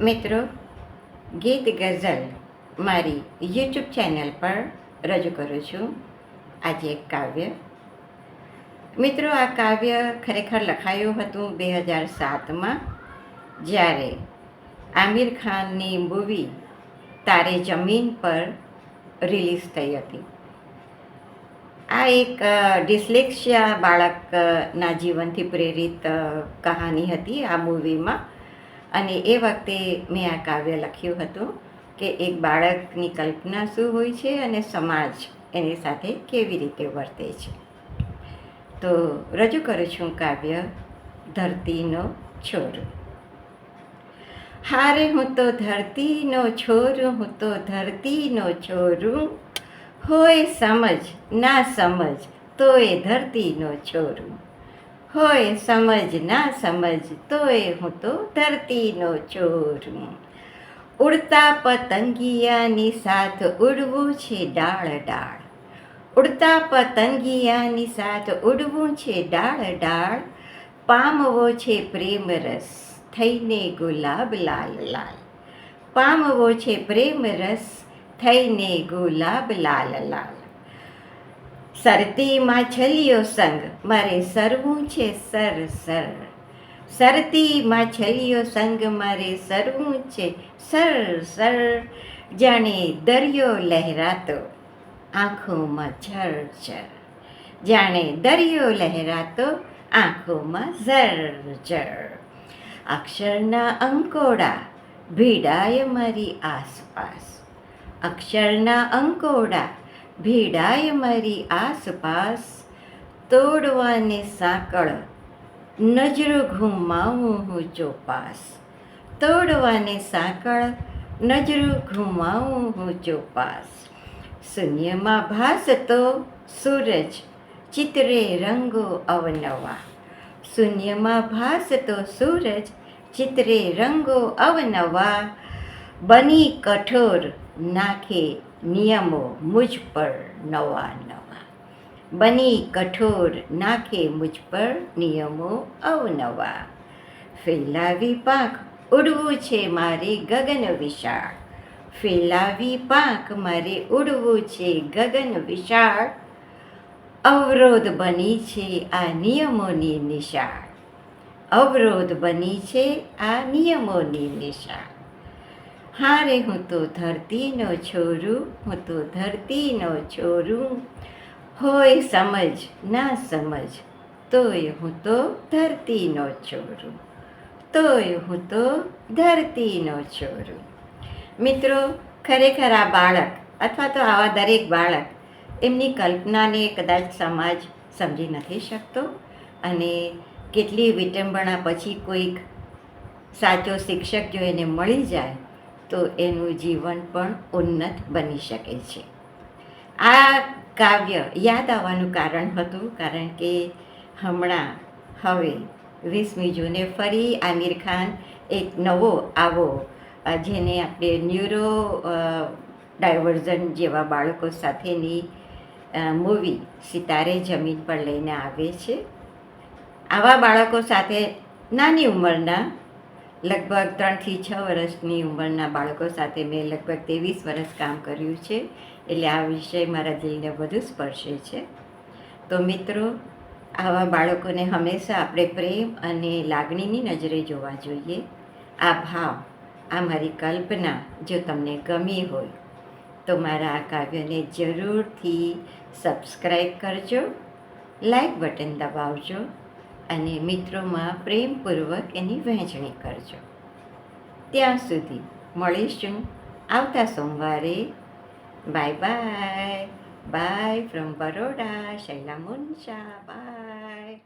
મિત્રો, ગીત ગઝલ મારી યુટ્યુબ ચેનલ પર રજૂ કરું છું. આજે એક કાવ્ય. મિત્રો, આ કાવ્ય ખરેખર લખાયું હતું બે હજાર સાતમાં, જ્યારે આમિર ખાનની મૂવી તારે જમીન પર રિલીઝ થઈ હતી. આ એક ડિસ્લેક્સિયા બાળકના જીવનથી પ્રેરિત કહાની હતી આ મૂવીમાં. અને એ વખતે મેં આ કાવ્ય લખ્યું હતું કે એક બાળકની કલ્પના શું હોય છે અને સમાજ એની સાથે કેવી રીતે વર્તે છે. તો રજૂ કરું છું કાવ્ય ધરતીનો છોર. હારે હું તો ધરતીનો છોર, હું તો ધરતીનો છોરું. હોય સમજ, ના સમજ તોય ધરતીનો છોરું. હોય સમજ ના સમજ તોય હું તો ધરતીનો ચોર ઉડતા પતંગિયાની સાથ ઉડવું છે ડાળ ડાળ. ઉડતા પતંગિયાની સાથ ઉડવું છે ડાળ ડાળ. પામવો છે પ્રેમ રસ થઈને ગુલાબ લાલ લાલ. પામવો છે પ્રેમ રસ થઈને ગુલાબ લાલ લાલ. સરતી માછલીઓ સંગ. મારે સરવું છે, સર સર. સરતી માછલીઓ સંગ મારે સરવું છે, સર સર. જાણે દરિયો લહેરાતો, આંખોમાં ઝર ઝર. જાણે દરિયો લહેરાતો, આંખોમાં ઝર ઝર. અક્ષરના અંકોડા, ભીડાય મારી આસપાસ. અક્ષરના અંકોડા ભીડાય મારી આસપાસ, તોડવાને સાંકળ, નજરો ઘુમાવું હું ચોપાસ. તોડવાને સાંકળ, નજરો ઘુમાવું હું ચોપાસ. શૂન્યમાં ભાસતો સૂરજ, ચિત્રે રંગો અવનવા. શૂન્યમાં ભાસતો સૂરજ, ચિત્રે રંગો અવનવા. બની કઠોર નાખે નિયમો મુજ પર નવા નવા. બની કઠોર નાખે મુજ પર નિયમો અવનવા. ફેલાવી પાંખ ઉડવું છે મારે ગગન વિશાળ. ફેલાવી પાંખ મારે ઉડવું છે ગગન વિશાળ. અવરોધ બની છે આ નિયમોની નિશાળ. અવરોધ બની છે આ નિયમોની નિશાળ. હારે હું તો ધરતીનો છોરું, હું તો ધરતીનો છોરું. હોય સમજ, ના સમજ, તોય હું તો ધરતીનો છોરું. તોય હું તો ધરતીનો છોરું. મિત્રો, ખરેખર આ બાળક, અથવા તો આવા દરેક બાળક, એમની કલ્પનાને કદાચ સમાજ સમજી નથી શકતો અને કેટલી વિટંબણા પછી કોઈક સાચો શિક્ષક જો એને મળી જાય તો એનું જીવન પણ ઉન્નત બની શકે છે. આ કાવ્ય યાદ આવવાનું કારણ હતું, કારણ કે હમણાં હવે વીસમી જૂને ફરી આમિર ખાન એક નવો આવો જેને આપણે ન્યુરો ડાયવર્ઝન જેવા બાળકો સાથેની મૂવી સિતારે જમીન પર લઈને આવે છે. આવા બાળકો સાથે નાની ઉંમરના લગભગ ત્રણથી છ વર્ષની ઉંમરના બાળકો સાથે મેં લગભગ ત્રેવીસ વર્ષ કામ કર્યું છે. એટલે આ વિષય મારા દિલને વધુ સ્પર્શે છે. તો મિત્રો, આવા બાળકોને હંમેશા આપણે પ્રેમ અને લાગણીની નજરે જોવા જોઈએ. આ ભાવ, આ મારી કલ્પના, જો તમને ગમી હોય, તો મારા આ કાવ્યને જરૂરથી સબસ્ક્રાઈબ કરજો. લાઈક બટન દબાવજો. અને મિત્રોમાં પ્રેમપૂર્વક એની વહેંચણી કરજો. ત્યાં સુધી મળીશું. આવતા સોમવારે. Bye bye bye from Baroda Shaila Munsha bye